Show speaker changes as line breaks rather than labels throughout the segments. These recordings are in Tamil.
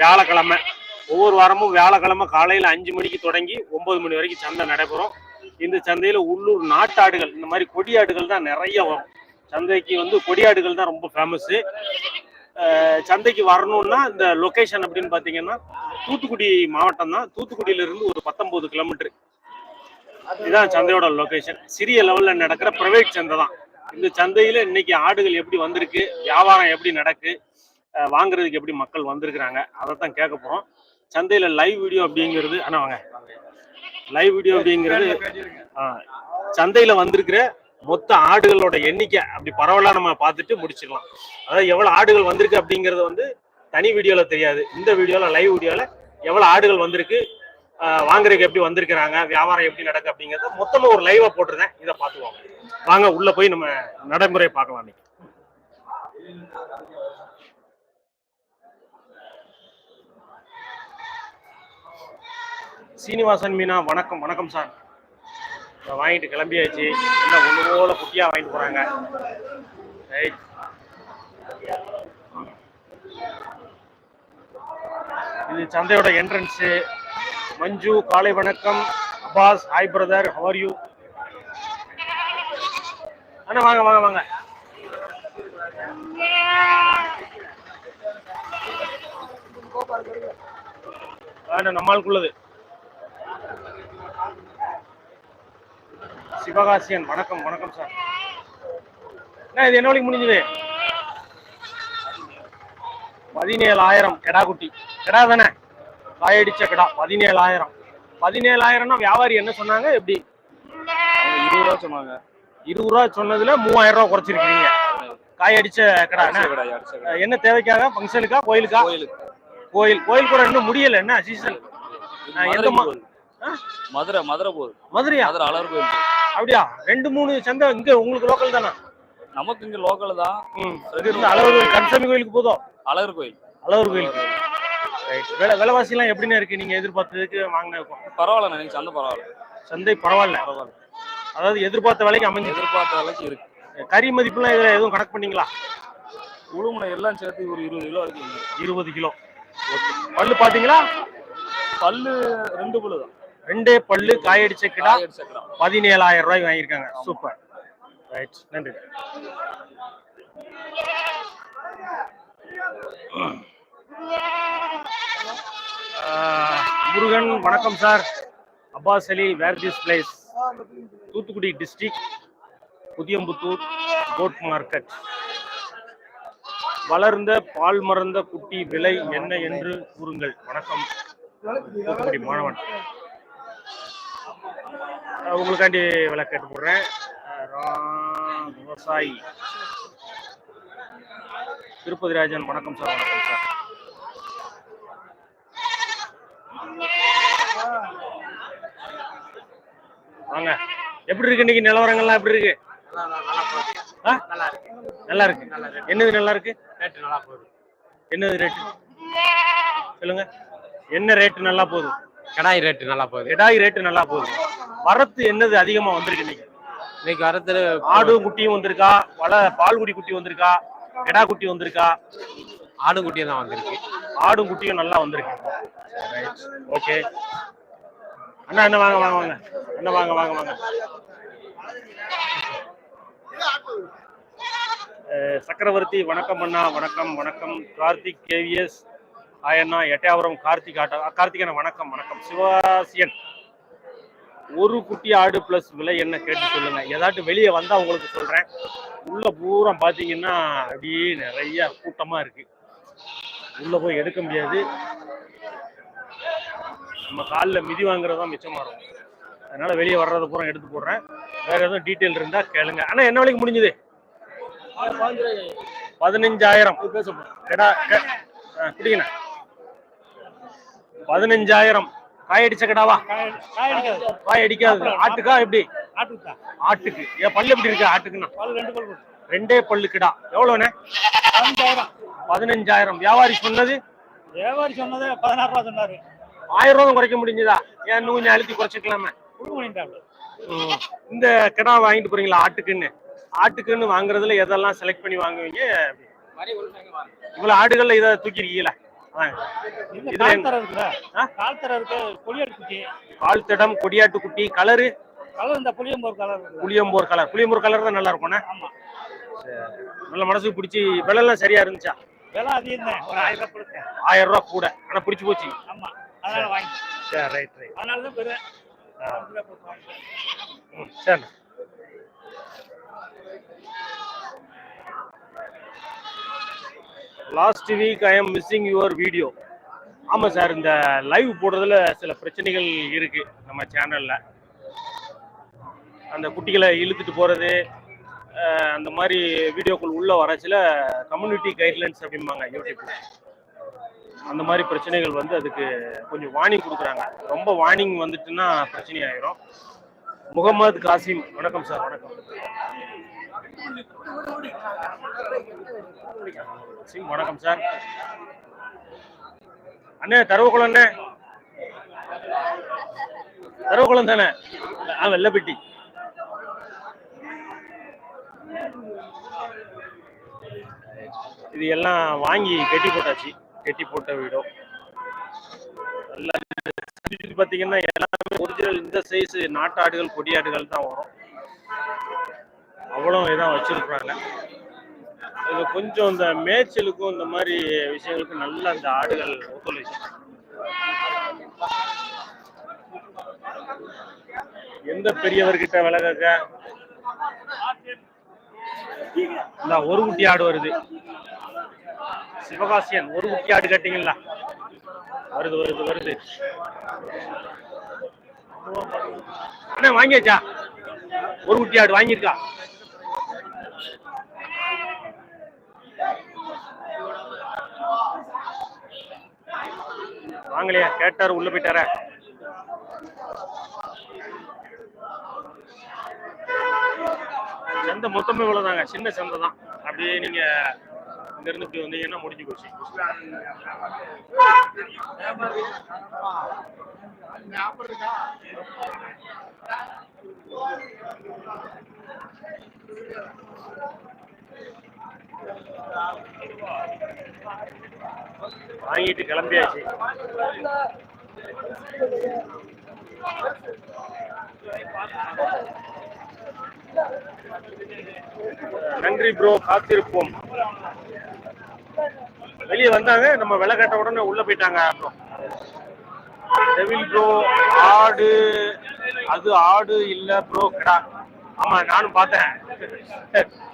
வியாழக்கிழமை. ஒவ்வொரு வாரமும் வியாழக்கிழமை காலையில் அஞ்சு மணிக்கு தொடங்கி ஒன்பது மணி வரைக்கும் சந்தை நடைபெறும். இந்த சந்தையில் உள்ளூர் நாட்டாடுகள் இந்த மாதிரி கொடியாடுகள் தான் நிறைய வரும். சந்தைக்கு வந்து கொடியாடுகள் தான் ரொம்ப ஃபேமஸ்ஸு சந்தைக்கு வரணும்னா இந்த லொக்கேஷன் அப்படின்னு பார்த்தீங்கன்னா தூத்துக்குடி மாவட்டம் தான். தூத்துக்குடியிலிருந்து ஒரு பத்தொம்போது கிலோமீட்டர் இதுதான் சந்தையோட லொக்கேஷன் சிறிய லெவலில் நடக்கிற ப்ரைவேட் சந்தை தான். இந்த சந்தையில் இன்னைக்கு ஆடுகள் எப்படி வந்திருக்கு வியாபாரம் எப்படி நடக்கு வாங்குறதுக்கு எப்படி மக்கள் வந்திருக்கிறாங்க அதை தான் கேட்க போகிறோம் சந்தையில் லைவ் வீடியோ அப்படிங்கிறது அண்ணா வாங்க. லைவ் வீடியோ அப்படிங்கிறது ஆஹ், சந்தையில வந்திருக்கிற மொத்த ஆடுகளோட எண்ணிக்கை அப்படி பரவலாக நம்ம பார்த்துட்டு முடிச்சிடலாம் அதாவது எவ்வளவு ஆடுகள் வந்திருக்கு அப்படிங்கிறது வந்து தனி வீடியோல தெரியாது. இந்த வீடியோல லைவ் வீடியோல எவ்வளவு ஆடுகள் வந்திருக்கு ஆஹ், வாங்குறதுக்கு எப்படி வந்திருக்கிறாங்க வியாபாரம் எப்படி நடக்கு அப்படிங்கிறத மொத்தமாக ஒரு லைவாக போட்டிருந்தேன். இதை பார்த்துக்கோங்க வாங்க உள்ள போய் நம்ம நடைமுறை பார்க்கலாம் சீனிவாசன் மீனா வணக்கம் வணக்கம் சார். வாங்கிட்டு கிளம்பியாச்சு. என்ன ஒன்று போல குட்டியாக வாங்கிட்டு போகிறாங்க ரைட் இது சந்தையோட என்ட்ரன்ஸு மஞ்சு காலை வணக்கம். Abbas hi brother how are you அண்ணா வாங்க வாங்க வாங்க. நம்மளுக்குள்ளது. சிவகாசியன் வணக்கம் வணக்கம் சார். என்ன இது என்ன வரைக்கும் முடிஞ்சது? பதினேழாயிரம் கெடா குட்டி. கெடா தானே? காயடிச்ச கெடா பதினேழாயிரம். பதினேழாயிரம்னா வியாபாரி என்ன சொன்னாங்க? எப்படி?
இருபது ரூபா சொன்னாங்க.
இருபது ரூபா சொன்னதுல மூவாயிரம் ரூபா குறைச்சிருக்கீங்க. காயடிச்ச கடை என்ன? தேவைக்காக? ஃபங்க்ஷனுக்கா கோயிலுக்கா? கோயில் கோயில் கூட இன்னும் முடியல. என்ன சீசன் எந்த?
மதுரை மதுரை போகுது
மதுரையா?
மதுரை அழகர் கோயில்.
அப்படியா? ரெண்டு மூணு சந்தை இங்க உங்களுக்கு லோக்கல் தானே?
நமக்கு இங்க லோக்கல் தான்.
அளவு கோயில் கன்சாமி கோயிலுக்கு போதும்
அழகர் கோயில்.
அழகர் கோயிலுக்கு. ரைட் விலை விலைவாசி எல்லாம் எப்படிண்ணே இருக்கு? நீங்க எதிர்பார்த்ததுக்கு வாங்கின
பரவாயில்ல எனக்கு சந்தை பரவாயில்ல.
சந்தை பரவாயில்ல.
பரவாயில்ல.
அதாவது எதிர்பார்த்த விலைக்கு அமைஞ்சு.
எதிர்பார்த்த அளவுக்கு இருக்கு.
கறி மதிப்புலாம் இதுல எதுவும் கணக்கு பண்ணீங்களா?
உளுமுனை எல்லாம் சேர்த்து ஒரு இருபது கிலோ வரைக்கும் இருக்கு.
இருபது கிலோ. பல்லு பாத்தீங்களா
பல்லு ரெண்டு பல்லு தான்
ரெண்டே பல்லு காயடிச்ச கிடா. பதினேழாயிரம் ரூபாய்க்கு வாங்கியிருக்காங்க. சூப்பர். ரைட் நன்றி. முருகன் வணக்கம் sir. Abbas Ali where this place. Thoothukudi district Puthiyamputhur goat market வளர்ந்த பால் மறந்த குட்டி விலை என்ன என்று கூறுங்கள். வணக்கம். தூத்துக்குடி மாணவன். உங்களுக்காண்டி விலை கேட்டு போடுறேன். விவசாயி. திருப்பதி ராஜன் வணக்கம் சார் வணக்கம் சார். வாங்க. எப்படி இருக்கு இன்னைக்கு நிலவரங்கள்லாம்? எப்படி இருக்கு? நல்லா இருக்கு. என்னது நல்லா இருக்கு? ரேட்டு நல்லா போகுது என்னது ரேட்டு சொல்லுங்க. என்ன ரேட்டு நல்லா போகுது?
கடாய் ரேட்டு நல்லா போகுது.
கிடாய் ரேட்டு நல்லா போகுது. வரத்து என்னது அதிகமா வந்திருக்கு இன்னைக்கு?
இன்னைக்கு வரத்துல
ஆடு குட்டியும் வந்திருக்கா? வள பால்குடி குட்டி வந்திருக்கா? கிடா குட்டி வந்திருக்கா?
ஆடும் குட்டியும் தான் வந்திருக்கு.
ஆடும் குட்டியும் நல்லா வந்திருக்கு. ஓகே அண்ணா என்ன வாங்க வாங்க வாங்க. என்ன வாங்க வாங்க வாங்க. சக்கரவர்த்தி வணக்கம் அண்ணா. வணக்கம் வணக்கம். கார்த்திக் கேவிஎஸ் ஆயண்ணா எட்டயாபுரம் கார்த்திக் ஆட்டா கார்த்திகண்ணா வணக்கம் வணக்கம். சிவாசியன் ஒரு குட்டி ஆடு பிளஸ் விலை என்ன கேட்டு சொல்லுங்க. ஏதாட்டும் வெளியே வந்தா உங்களுக்கு சொல்றேன். உள்ள பூரா பாத்தீங்கன்னா அப்படியே நிறைய கூட்டமா இருக்கு. உள்ள போய் எடுக்க முடியாது. நம்ம காலில் மிதி வாங்குறது தான் மிச்சமா இருக்கும். அதனால வெளியே வர்றத பூரா எடுத்து போடுறேன். வேற எதுவும் டீட்டெயில் இருந்தா கேளுங்க. அண்ணா என்ன விலைக்கு முடிஞ்சது? பதினஞ்சாயிரம். க- ஆ, குடிங்கண்ணா. பதினஞ்சாயிரம். காய் அடிச்ச கடாவா காய் அடிக்காது. ஆட்டுக்கா எப்படி? ஆட்டுக்கு. ஏன் பல்லு எப்படி இருக்கு ஆட்டுக்குண்ணா ரெண்டே பல்லு கிடா எவ்வளவுண்ணே? பதினஞ்சாயிரம். வியாபாரி சொன்னது?
வியாபாரி சொன்னது பதினாறு ரூபா சொன்னாரு.
ஆயிரம் ரூபா குறைக்க முடிஞ்சதா? ஏன் இன்னும் கொஞ்சம் அழுத்தி குறைச்சிக்கலாமே. இந்த கிடா வாங்கிட்டு போறீங்களா ஆட்டுக்குன்னு? ஆட்டுக்குன்னு வாங்குறதுல எதெல்லாம் செலக்ட் பண்ணி வாங்குவீங்க? இவ்வளவு ஆடுகள்ல இதை தூக்கிருக்கீங்களா? ஆ.
இந்த
இதுல
கால்
எங்க-
தர இருக்குல்ல?
ஆ?
கால் தர இருக்கு புளியல் குட்டி
கால் தடம் கொடியாட்டு குட்டி கலரு.
கலர் இந்த புளியம்போர் கலர்
புளியம்போர் கலர். புளியம்போர் கலர் தான் நல்லா இருக்கும்ண்ணே. நல்ல மனசுக்கு பிடிச்சி விலைலாம் சரியா இருந்துச்சா?
விலை அதிகம் தான் ஒரு ஆயிரம்
ரூபா கூட. ஆனா பிடிச்சி போச்சு.
ஆமா. அதனால வாங்கி
சரி ரைட் ரைட்
அதனால தான்
சரி last week I am missing your video ஆமாம் சார் இந்த லைவ் போடுறதுல சில பிரச்சனைகள் இருக்கு நம்ம சேனலில் அந்த குட்டிகளை இழுத்துட்டு போகிறது அந்த மாதிரி வீடியோக்குள் உள்ள வரச்சில கம்யூனிட்டி கைட்லைன்ஸ் அப்படிம்பாங்க யூடியூப்ல அந்த மாதிரி பிரச்சனைகள் வந்து அதுக்கு கொஞ்சம் வார்னிங் கொடுக்குறாங்க. ரொம்ப வார்னிங் வந்துட்டுன்னா பிரச்சனை ஆயிரும் முகமது காசிம் வணக்கம் சார் வணக்கம். வணக்கம் சார் அண்ணே தரவுக்குளம் அண்ணே. தரவுக்குளம் தானே? ஆ வெள்ளப்பட்டி. இது எல்லாம் வாங்கி கட்டி போட்டாச்சு. கட்டி போட்ட வீடும். பார்த்தீங்கன்னா எல்லாமே ஒரிஜினல் இந்த சைஸ் நாட்டாடுகள் கொடியாடுகள் தான் வரும். அவ்வளோ இதான் வச்சுருக்குறாங்க. இது கொஞ்சம் இந்த மேய்ச்சலுக்கும் இந்த மாதிரி விஷயங்களுக்கும் நல்ல அந்த ஆடுகள் ஒத்துழைச்சு எந்த பெரியவர்கிட்ட விலகக்க இந்த ஒரு குட்டி ஆடு வருது. சிவகாசியன் ஒரு குட்டி ஆடு கேட்டீங்களா வருது வருது வருது. அண்ணா வாங்கியாச்சா? ஒரு குட்டி ஆடு வாங்கியிருக்கா? வாங்கலையா கேட்டாரு உள்ள போயிட்டார. சந்தை மொத்தமே இவ்வளவுதாங்க சின்ன சந்தை தான். அப்படியே நீங்க இங்க இருந்து இப்படி வந்தீங்கன்னா முடிஞ்சு போச்சு. வாங்கிட்டு கிளம்பியாச்சு. நன்றி ப்ரோ காத்திருப்போம். வெளியே வந்தாங்க நம்ம விலை கட்ட உடனே உள்ள போயிட்டாங்க. அப்புறம் டெவில் ப்ரோ ஆடு அது ஆடு இல்ல ப்ரோ கடா ஆமா நானும் பார்த்தேன்.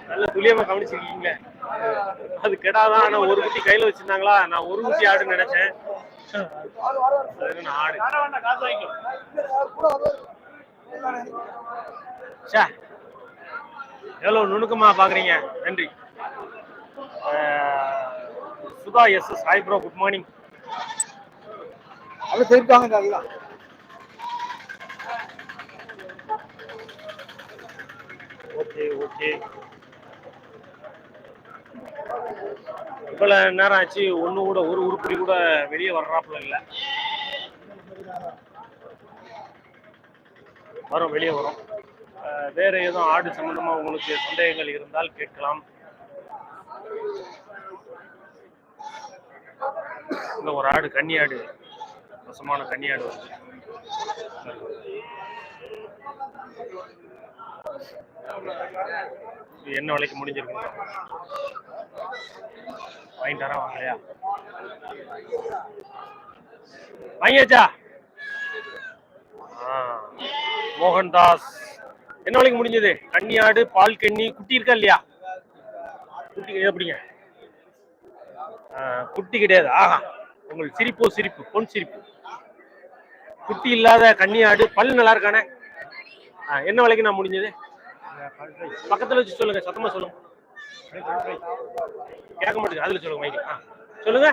நல்ல துல்லியமா கவனிச்சிருக்கீங்க அது கெடாதான் ஆனா ஒரு குட்டி கையில வச்சிருந்தாங்களா? நான் ஒரு குட்டி ஆடுன்னு நினைச்சேன். ஆடு. ச்சே எவ்வளவு நுணுக்கமா பாக்குறீங்க? நன்றி. Sudha S S hi bro good morning.
அது போயிருக்காங்க
ஓகே ஓகே. இவ்வளவு நேரம் ஆச்சு ஒண்ணு கூட ஒரு உருப்படி கூட வெளியே வர்றாப்புல இல்ல. வரும் வெளியே வரும். வேற எதுவும் ஆடு சம்பந்தமா உங்களுக்கு சந்தேகங்கள் இருந்தால் கேட்கலாம். இந்த ஒரு ஆடு கன்னியாடு மோசமான கன்னியாடு வருது என்ன விலைக்கு முடிஞ்சிருக்கு? வாங்கிட்டு வரேன் வாங்கலையா வாங்கியாச்சா? மோகன்தாஸ். என்ன விலைக்கு முடிஞ்சது? கன்னியாடு பால் கன்னி குட்டி இருக்கா இல்லையா? குட்டி எப்படிங்க குட்டி கிடையாது. ஆஹா உங்கள் சிரிப்போ சிரிப்பு பொன் சிரிப்பு. குட்டி இல்லாத கன்னியாடு பல் நல்லா இருக்கானே? என்ன விலைக்கு நான் முடிஞ்சது? பக்கத்துல வச்சு சொல்லுங்க சத்தமா சொல்லுங்க. கேட்க மாட்டேங்குது அதுல சொல்லுங்க மைக்கு சொல்லுங்க.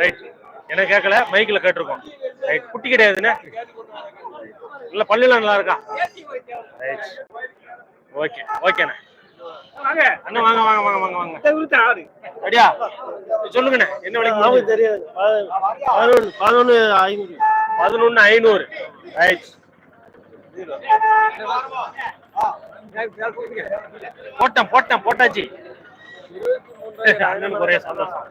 ரைட் எனக்கு கேட்கல மைக்ல கேட்டிருக்கோம். ரைட் குட்டி கிடையாதுண்ணே இல்ல பல்லுலாம் நல்லா இருக்கா? ரைட் ஓகே ஓகேண்ணே அண்ணா. வாங்க. வாங்க வாங்க வாங்க வாங்க ரெடியா சொல்லுங்கண்ணே என்ன விலைக்கு?
தெரியாது. பதினொன்று பதினொன்று ஐநூறு.
பதினொன்னு ஐநூறு. ரைட் போட்டேன் போட்டேன் போட்டாச்சு. அண்ணனுக்கு ஒரே சந்தோஷம்.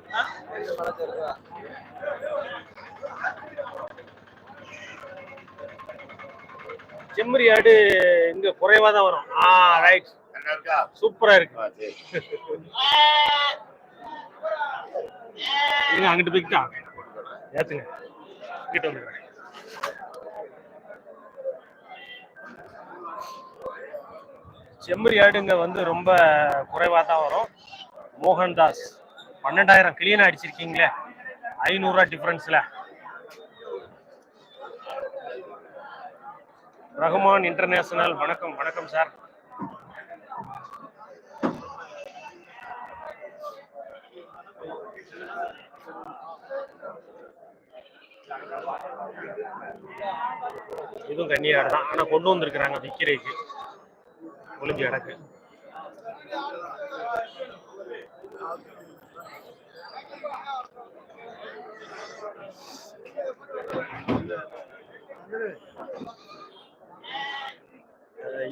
செம்மறி ஆடு இங்க குறைவா தான் வரும். ஆ ரைட் சூப்பரா இருக்கு. அங்கிட்டு போய்க்கிட்டா. ஏத்துங்க. கிட்ட வந்துடுறேன். செம்மறி ஆடுங்க வந்து ரொம்ப குறைவாக தான் வரும். மோகன்தாஸ் பன்னெண்டாயிரம் கிளீனா அடிச்சிருக்கீங்களே. ஐநூறுரூவா டிஃப்ரென்ஸில் ரகுமான் இன்டர்நேஷனல் வணக்கம் வணக்கம் சார் இதுவும் கன்னியாடு தான் ஆனால் கொண்டு வந்திருக்கிறாங்க விக்கிறதுக்கு ஒளிஞ்சு கிடக்கு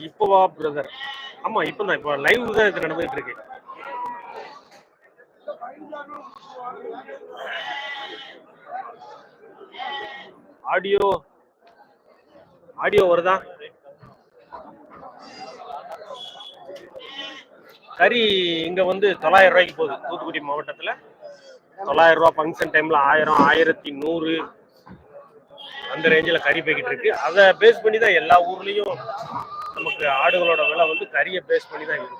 இப்போவா பிரதர் ஆமா இப்பதான். இப்போ லைவ் தான் இது நடந்துட்டு இருக்கு. ஆடியோ ஆடியோ வருதா? கறி இங்க வந்து தொள்ளாயிரம் ரூபாய்க்கு போகுது. தூத்துக்குடி மாவட்டத்துல தொள்ளாயிரம் ரூபாய் ஃபங்க்ஷன் டைம்ல ஆயிரம் ஆயிரத்தி நூறு அந்த ரேஞ்சில் கறி போய்கிட்டு இருக்கு. அதை பேஸ் பண்ணி தான் எல்லா ஊர்லேயும் நமக்கு ஆடுகளோட விலை வந்து கறியை பேஸ் பண்ணி தான் இருக்கு.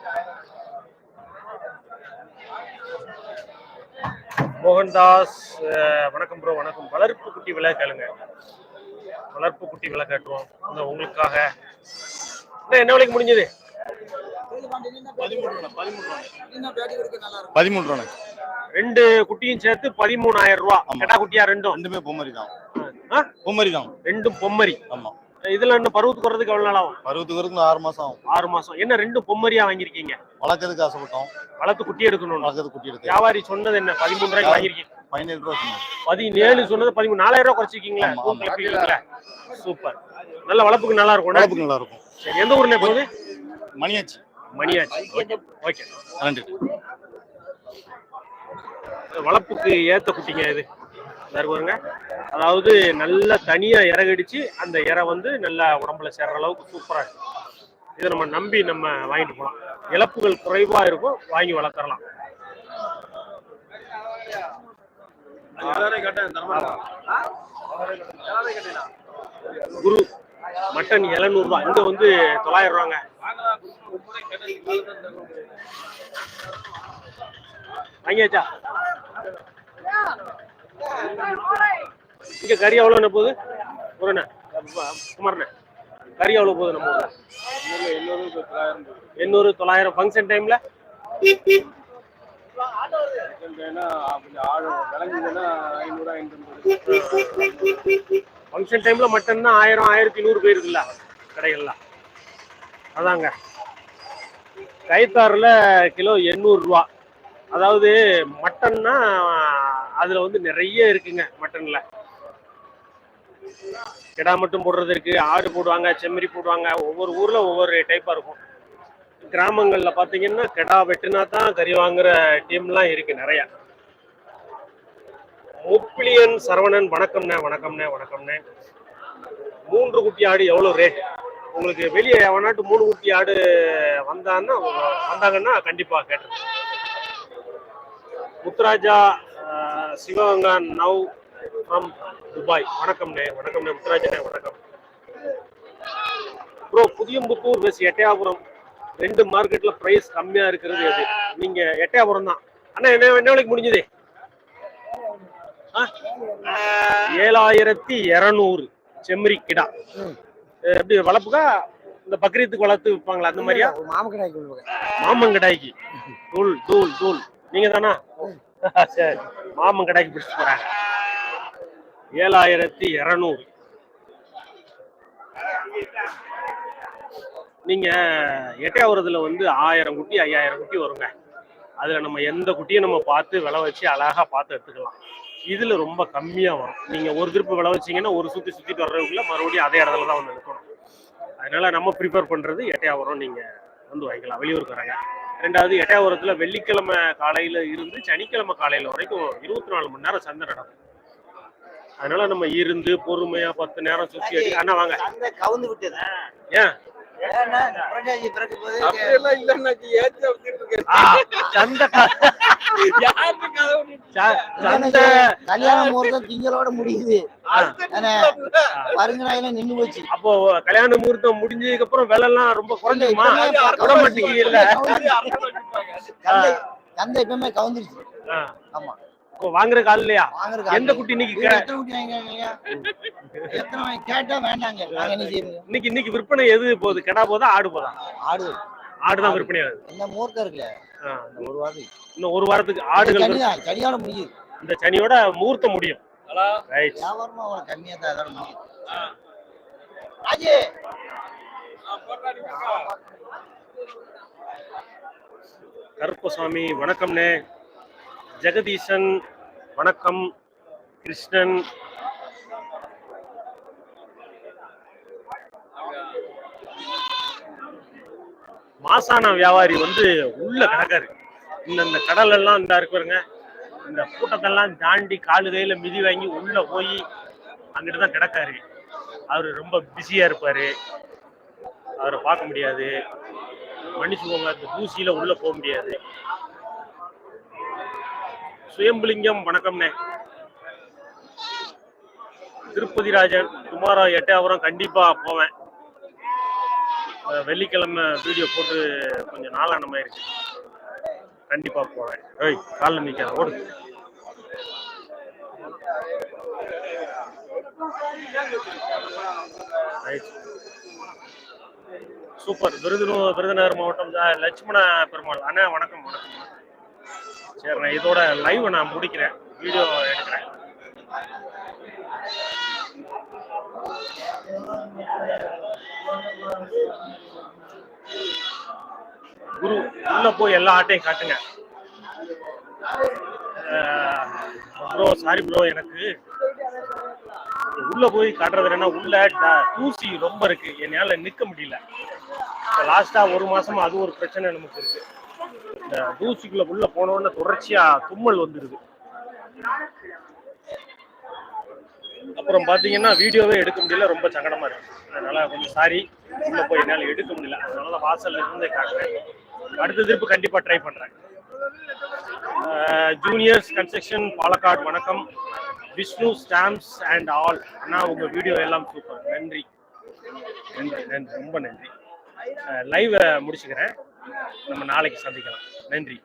மோகன்தாஸ் வணக்கம் ப்ரோ வணக்கம். வளர்ப்பு குட்டி விலை கேளுங்க. வளர்ப்பு குட்டி விலை கேட்டுருவோம் உங்களுக்காக. என்ன விலைக்கு முடிஞ்சது?
பதிமூணு ரூபாண்ணே
ரெண்டு குட்டியும் சேர்த்து பதிமூணாயிரம் ரூபா. கெடா குட்டியா ரெண்டும்?
ரெண்டுமே பொம்மரி தான்? பொம்மரி தான்.
ரெண்டும் பொம்மரி.
ஆமா.
இதுல இன்னும் பருவத்துக்கு வரதுக்கு எவ்வளவு நாள் ஆகும்?
பருவத்துக்கு வரைக்கும் ஆறு மாசம் ஆகும்.
ஆறு மாசம். என்ன ரெண்டும் பொம்மரியா வாங்கியிருக்கீங்க?
வளர்க்கறதுக்கு ஆசைப்பட்டோம்.
வளர்த்து குட்டி எடுக்கணும்
வளர்க்கறது குட்டி எடுத்து.
வியாபாரி சொன்னது என்ன? பதிமூணு ரூபாய்க்கு வாங்கியிருக்கீங்க.
பதினேழு ரூபா சொன்னாங்க.
பதினேழு சொன்னது பதிமூணு. நாலாயிரம் ரூபாய் குறைச்சிருக்கீங்களா? சூப்பர். நல்ல வளர்ப்புக்கு நல்லா இருக்கும்
வளர்ப்புக்கு நல்லா இருக்கும்.
எந்த ஊர்ல போகுது?
மணியாச்சு.
மணியாச்சு. ஓகே.
நன்றி
வளர்ப்புக்கு ஏத்த குட்டிங்க இது. வேறு பாருங்க. அதாவது நல்லா தனியா இறகடிச்சு அந்த இறை வந்து நல்லா உடம்புல சேர்ற அளவுக்கு சூப்பரா இருக்கு. இதை நம்ம நம்பி நம்ம வாங்கிட்டு போகலாம் இழப்புகள் குறைவா இருக்கும். வாங்கி வளர்த்துறலாம் குரு. மட்டன் எழுநூறுபா. இங்கே வந்து தொள்ளாயிரம் ரூபாங்க. வாங்கியாச்சா? இங்கே கறி எவ்வளோ போகுது? ஒரு குமரண்ணே. கறி எவ்வளோ போகுது நம்ம எண்ணூறு தொள்ளாயிரம். ஃபங்க்ஷன் டைம்ல ஃபங்க்ஷன் டைமில் மட்டன்னா ஆயிரம் ஆயிரத்தி நூறு போயிருக்குல்ல கடைகள்லாம் அதாங்க. கைத்தாறுல கிலோ எண்ணூறுரூவா அதாவது மட்டன்னா அதில் வந்து நிறைய இருக்குங்க மட்டனில். கிடா மட்டும் போடுறது இருக்கு ஆடு போடுவாங்க செம்மறி போடுவாங்க ஒவ்வொரு ஊர்ல ஒவ்வொரு டைப்பா இருக்கும். கிராமங்கள்ல பாத்தீங்கன்னா கிடா வெட்டுனா தான் கறி வாங்குற டீம்லாம் இருக்கு நிறையா. முப்பிலியன் சரவணன் வணக்கம்ண்ணே வணக்கம்ண்ணே வணக்கம்ண்ணே. மூன்று குட்டி ஆடு எவ்வளவு ரேட் உங்களுக்கு வெளியே எவனாட்டு மூணு குட்டி ஆடு வந்தான்னா வந்தாங்கன்னா கண்டிப்பா கேட்டுருங்க Muthuraja Sivaganga now from Dubai. வணக்கம்ண்ணே வணக்கம்ண்ணே முத்துராஜாண்ணே வணக்கம். ப்ரோ புதியம்புத்தூர் வெஸ் எட்டயாபுரம். ரெண்டு மார்க்கெட்ல பிரைஸ் கம்மியா இருக்கிறது எது? நீங்க எட்டயாபுரம் தான். அண்ணா என்ன என்ன வேலைக்கு முடிஞ்சது? ஏழாயிரத்தி இருநூறு செம்மறி கிடா. எப்படி வளர்ப்புக்கா? இந்த பக்ரீத்துக்கு வளர்த்து விற்பாங்களா? அந்த மாதிரியா?
மாமக்கடாய்க்கு
மாமங்கடாய்க்கு தூள் தூள் தூள். நீங்க தானா சரி. மாமங்கடாய்க்கு பிடிச்சு போறாங்க. ஏழாயிரத்தி இருநூறு. நீங்க எட்டையாவரத்துல வந்து ஆயிரம் குட்டி ஐயாயிரம் குட்டி வருங்க. அதுல நம்ம எந்த குட்டியும் நம்ம பார்த்து விலை வச்சு அழகா பார்த்து எடுத்துக்கலாம். இதுல ரொம்ப கம்மியா வரும். நீங்க ஒரு திருப்பு விலை வச்சீங்கன்னா ஒரு சுத்தி சுத்திட்டு வர்றதுக்குள்ள மறுபடியும் அதே இடத்துல தான் வந்து நிற்கணும் அதனால நம்ம ப்ரிப்பேர் பண்றது எட்டையாவரம் நீங்க வந்து வாங்கிக்கலாம். வெளியூருக்கு வராங்க ரெண்டாவது எட்டயபுரத்துல வெள்ளிக்கிழமை காலையில இருந்து சனிக்கிழமை காலையில வரைக்கும் இருபத்தி நாலு மணி நேரம் சந்தை நடக்கும். அதனால நம்ம இருந்து பொறுமையா பத்து நேரம் சுத்தி அடி அண்ணா வாங்க.
அந்த கவுந்து விட்டது.
ஏன்? சந்தை
கல்யாண முகூர்த்தம் திங்களோட முடியுது. பருங்கனாயில நின்னு போச்சு.
அப்போ கல்யாண முகூர்த்தம் முடிஞ்சதுக்கு அப்புறம் விலை எல்லாம் ரொம்ப குறைஞ்சிருமா
கந்தை எப்பவுமே கவுந்துருச்சு. ஆமா.
வாங்குற கால் இல்லையா? எந்த குட்டி இன்னைக்கு
குட்டி வேண்டாங்க.
இன்னைக்கு இன்னைக்கு விற்பனை எது போகுது? கெடா போதா? ஆடு போதா?
ஆடு.
ஆடுதான் விற்பனை ஆகுது.
என்ன முகூர்த்தம் இருக்குல்ல. இந்த ஒரு வாரத்துக்கு
இன்னும் ஒரு வாரத்துக்கு ஆடுகள்
சனியோட முடியுது.
இந்த சனியோட முகூர்த்தம் முடியும். ரைட்
வியாபாரமா அவ்வளவு கம்மியா தான் அதோட ராஜே!
கருப்பசாமி வணக்கம்ண்ணே. ஜெகதீசன் வணக்கம். கிருஷ்ணன் மாசான வியாபாரி வந்து உள்ள கிடக்காரு. இந்த இந்த கடல் எல்லாம் இந்த இருக்கு இந்த கூட்டத்தெல்லாம் தாண்டி காலு கையில மிதி வாங்கி உள்ள போய் அங்கிட்டு தான் கிடக்காரு. அவரு ரொம்ப பிஸியா இருப்பாரு. அவரை பார்க்க முடியாது. மன்னிச்சுக்கோங்க அந்த தூசியில உள்ள போக முடியாது. சுயம்புலிங்கம் வணக்கம்னே திருப்பதி ராஜன் குமாரா எட்டாவரம் கண்டிப்பா போவேன். வெள்ளிக்கிழமை வீடியோ போட்டு கொஞ்சம் நாளான மாதிரி இருக்கு கண்டிப்பா போவேன். ஏய் காலில் நிற்காத ஓடு. சூப்பர் விருதுநகர் விருதுநகர் மாவட்டம் தான் லட்சுமண பெருமாள். அண்ணா வணக்கம் வணக்கம். சரி நான் இதோட லைவ் நான் முடிக்கிறேன். வீடியோ எடுக்கிறேன். குரு உள்ள போய் எல்லா ஆட்டையும் காட்டுங்க. ப்ரோ சாரி ப்ரோ எனக்கு உள்ள போய் காட்டுறது என்னன்னா உள்ள ட- தூசி ரொம்ப இருக்கு. என்னால நிக்க முடியல. லாஸ்டா ஒரு மாசமா அது ஒரு பிரச்சனை நமக்கு இருக்கு. இந்த தூசிக்குள்ள உள்ள போனோடனே தொடர்ச்சியா தும்மல் வந்துருது. அப்புறம் பாத்தீங்கன்னா வீடியோவே எடுக்க முடியல ரொம்ப சங்கடமா இருக்கு. அதனால கொஞ்சம் சாரி உள்ளே போய் என்னால எடுக்க முடியல. அதனால வாசல்ல இருந்தே காட்டுறேன். அடுத்த திருப்பு கண்டிப்பா ட்ரை பண்றேன். ஜூனியர்ஸ் கன்ஸ்ட்ரக்ஷன் பாலக்காடு வணக்கம். விஷ்ணு ஸ்டாம்ப்ஸ் அண்ட் ஆல் அண்ணா உங்க வீடியோ எல்லாம் சூப்பர் நன்றி. நன்றி நன்றி. ரொம்ப நன்றி. லைவ் முடிச்சுக்கிறேன். நம்ம நாளைக்கு சந்திக்கலாம். நன்றி.